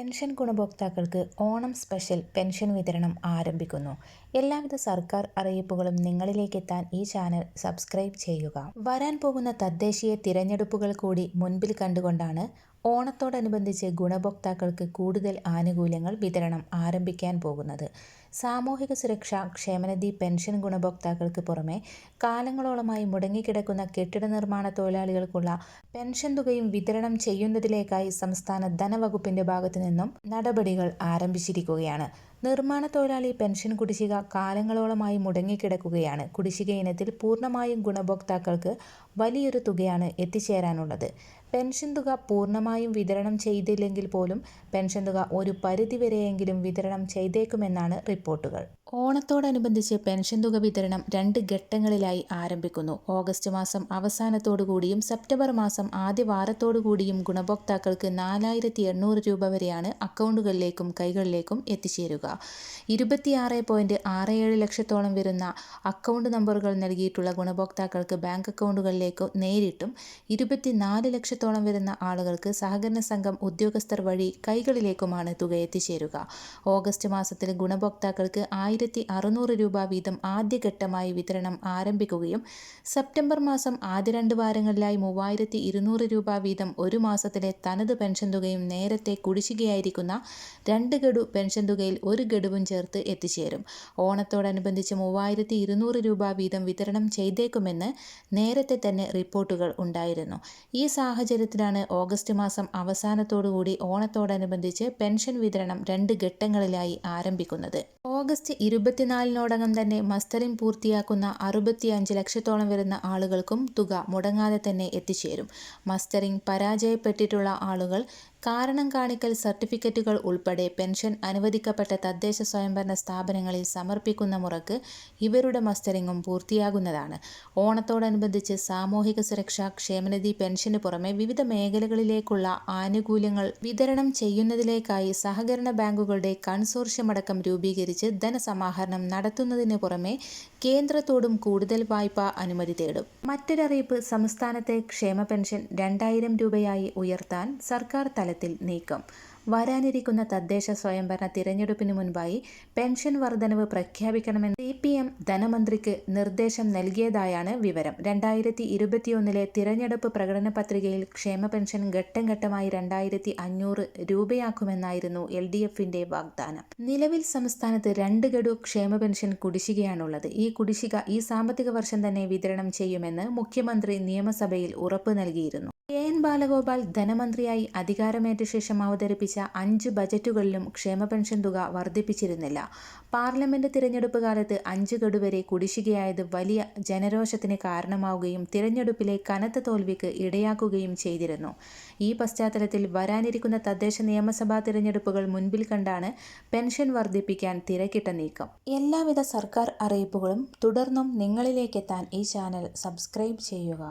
Pension ഗുണഭോക്താക്കൾക്ക് Onam special pension വിതരണം ആരംഭിക്കുന്നു. എല്ലാവിധ സർക്കാർ അറിയിപ്പുകളും നിങ്ങളിലേക്കെത്താൻ ഈ ചാനൽ സബ്സ്ക്രൈബ് ചെയ്യുക. വരാൻ പോകുന്ന തദ്ദേശീയ തിരഞ്ഞെടുപ്പുകൾ കൂടി മുൻപിൽ കണ്ടുകൊണ്ടാണ് ഓണത്തോടനുബന്ധിച്ച് ഗുണഭോക്താക്കൾക്ക് കൂടുതൽ ആനുകൂല്യങ്ങൾ വിതരണം ആരംഭിക്കാൻ പോകുന്നത്. സാമൂഹിക സുരക്ഷ ക്ഷേമനിധി പെൻഷൻ ഗുണഭോക്താക്കൾക്ക് പുറമെ കാലങ്ങളോളമായി മുടങ്ങിക്കിടക്കുന്ന കെട്ടിട നിർമ്മാണ തൊഴിലാളികൾക്കുള്ള പെൻഷൻ തുകയും വിതരണം ചെയ്യുന്നതിലേക്കായി സംസ്ഥാന ധനവകുപ്പിന്റെ ഭാഗത്തു നിന്നും നടപടികൾ ആരംഭിച്ചിരിക്കുകയാണ്. നിർമ്മാണ തൊഴിലാളി പെൻഷൻ കുടിശ്ശിക കാലങ്ങളോളമായി മുടങ്ങിക്കിടക്കുകയാണ്. കുടിശ്ശിക ഇനത്തിൽ പൂർണമായും ഗുണഭോക്താക്കൾക്ക് വലിയൊരു തുകയാണ് എത്തിച്ചേരാനുള്ളത്. പെൻഷൻ തുക പൂർണമായും വിതരണം ചെയ്തില്ലെങ്കിൽ പോലും പെൻഷൻ തുക ഒരു പരിധിവരെയെങ്കിലും വിതരണം ചെയ്തേക്കുമെന്നാണ് റിപ്പോർട്ടുകൾ. ഓണത്തോടനുബന്ധിച്ച് പെൻഷൻ തുക വിതരണം രണ്ട് ഘട്ടങ്ങളിലായി ആരംഭിക്കുന്നു. ഓഗസ്റ്റ് മാസം അവസാനത്തോടുകൂടിയും സെപ്റ്റംബർ മാസം ആദ്യ വാരത്തോടുകൂടിയും ഗുണഭോക്താക്കൾക്ക് നാലായിരത്തി എണ്ണൂറ് രൂപ വരെയാണ് അക്കൗണ്ടുകളിലേക്കും കൈകളിലേക്കും എത്തിച്ചേരുക. ഇരുപത്തിയാറ് പോയിന്റ് ആറ് ഏഴ് ലക്ഷത്തോളം വരുന്ന അക്കൗണ്ട് നമ്പറുകൾ നൽകിയിട്ടുള്ള ഗുണഭോക്താക്കൾക്ക് ബാങ്ക് അക്കൗണ്ടുകളിലേക്ക് നേരിട്ടും ഇരുപത്തിനാല് ലക്ഷത്തോളം വരുന്ന ആളുകൾക്ക് സഹകരണ സംഘം ഉദ്യോഗസ്ഥർ വഴി കൈകളിലേക്കുമാണ് തുക എത്തിച്ചേരുക. ഓഗസ്റ്റ് മാസത്തിൽ ഗുണഭോക്താക്കൾക്ക് ആയിരത്തി അറുന്നൂറ് രൂപ വീതം ആദ്യഘട്ടമായി വിതരണം ആരംഭിക്കുകയും സെപ്റ്റംബർ മാസം ആദ്യ രണ്ട് വാരങ്ങളിലായി മൂവായിരത്തി ഇരുന്നൂറ് രൂപ വീതം ഒരു മാസത്തിലെ തനത് പെൻഷൻ തുകയും നേരത്തെ കുടിശ്ശികയായിരിക്കുന്ന രണ്ട് ഗഡു പെൻഷൻ തുകയിൽ ഒരു ഗഡുവും ചേർത്ത് എത്തിച്ചേരും. ഓണത്തോടനുബന്ധിച്ച് മൂവായിരത്തി ഇരുന്നൂറ് രൂപ വീതം വിതരണം ചെയ്തേക്കുമെന്ന് നേരത്തെ തന്നെ റിപ്പോർട്ടുകൾ ഉണ്ടായിരുന്നു. ഈ സാഹചര്യത്തിലാണ് ഓഗസ്റ്റ് മാസം അവസാനത്തോടുകൂടി ഓണത്തോടനുബന്ധിച്ച് പെൻഷൻ വിതരണം രണ്ട് ഘട്ടങ്ങളിലായി ആരംഭിക്കുന്നത്. ഓഗസ്റ്റ് ഇരുപത്തിനാലിനോടകം തന്നെ മസ്റ്ററിംഗ് പൂർത്തിയാക്കുന്ന അറുപത്തിയഞ്ച് ലക്ഷത്തോളം വരുന്ന ആളുകൾക്കും തുക മുടങ്ങാതെ തന്നെ എത്തിച്ചേരും. മസ്റ്ററിംഗ് പരാജയപ്പെട്ടിട്ടുള്ള ആളുകൾ കാരണം കാണിക്കൽ സർട്ടിഫിക്കറ്റുകൾ ഉൾപ്പെടെ പെൻഷൻ അനുവദിക്കപ്പെട്ട തദ്ദേശ സ്വയംഭരണ സ്ഥാപനങ്ങളിൽ സമർപ്പിക്കുന്ന മുറക്ക് ഇവരുടെ മസ്റ്ററിങ്ങും പൂർത്തിയാകുന്നതാണ്. ഓണത്തോടനുബന്ധിച്ച് സാമൂഹിക സുരക്ഷാ ക്ഷേമനിധി പെൻഷന് പുറമെ വിവിധ മേഖലകളിലേക്കുള്ള ആനുകൂല്യങ്ങൾ വിതരണം ചെയ്യുന്നതിലേക്കായി സഹകരണ ബാങ്കുകളുടെ കൺസോർഷ്യമടക്കം രൂപീകരിച്ച് ധനസമാഹരണം നടത്തുന്നതിന് പുറമെ കേന്ദ്രത്തോടും കൂടുതൽ വായ്പാ അനുമതി തേടും. മറ്റൊരറിയിപ്പ് സംസ്ഥാനത്തെ ക്ഷേമ പെൻഷൻ രണ്ടായിരം രൂപയായി ഉയർത്താൻ സർക്കാർ തലത്തിൽ നീക്കം. വരാനിരിക്കുന്ന തദ്ദേശ സ്വയംഭരണ തിരഞ്ഞെടുപ്പിന് മുൻപായി പെൻഷൻ വർധനവ് പ്രഖ്യാപിക്കണമെന്ന് സി പി എം ധനമന്ത്രിക്ക് നിർദ്ദേശം നൽകിയതായാണ് വിവരം. രണ്ടായിരത്തി ഇരുപത്തിയൊന്നിലെ തിരഞ്ഞെടുപ്പ് പ്രകടന പത്രികയിൽ ക്ഷേമ പെൻഷൻ ഘട്ടം ഘട്ടമായി രണ്ടായിരത്തി അഞ്ഞൂറ് രൂപയാക്കുമെന്നായിരുന്നു എൽ ഡി എഫിന്റെ വാഗ്ദാനം. നിലവിൽ സംസ്ഥാനത്ത് രണ്ട് ഗഡു ക്ഷേമ പെൻഷൻ കുടിശ്ശികയാണുള്ളത്. ഈ കുടിശ്ശിക ഈ സാമ്പത്തിക വർഷം തന്നെ വിതരണം ചെയ്യുമെന്ന് മുഖ്യമന്ത്രി നിയമസഭയിൽ ഉറപ്പ് നൽകിയിരുന്നു. കെ എൻ ബാലഗോപാൽ ധനമന്ത്രിയായി അധികാരമേറ്റ ശേഷം അവതരിപ്പിച്ച അഞ്ച് ബജറ്റുകളിലും ക്ഷേമ പെൻഷൻ തുക വർദ്ധിപ്പിച്ചിരുന്നില്ല. പാർലമെന്റ് തിരഞ്ഞെടുപ്പ് കാലത്ത് അഞ്ച് ഗഡുവരെ കുടിശ്ശികയായത് വലിയ ജനരോഷത്തിന് കാരണമാവുകയും തിരഞ്ഞെടുപ്പിലെ കനത്ത തോൽവിക്ക് ഇടയാക്കുകയും ചെയ്തിരുന്നു. ഈ പശ്ചാത്തലത്തിൽ വരാനിരിക്കുന്ന തദ്ദേശ നിയമസഭാ തിരഞ്ഞെടുപ്പുകൾ മുൻപിൽ കണ്ടാണ് പെൻഷൻ വർദ്ധിപ്പിക്കാൻ തിരക്കിട്ട നീക്കം. എല്ലാവിധ സർക്കാർ അറിയിപ്പുകളും തുടർന്നും നിങ്ങളിലേക്കെത്താൻ ഈ ചാനൽ സബ്സ്ക്രൈബ് ചെയ്യുക.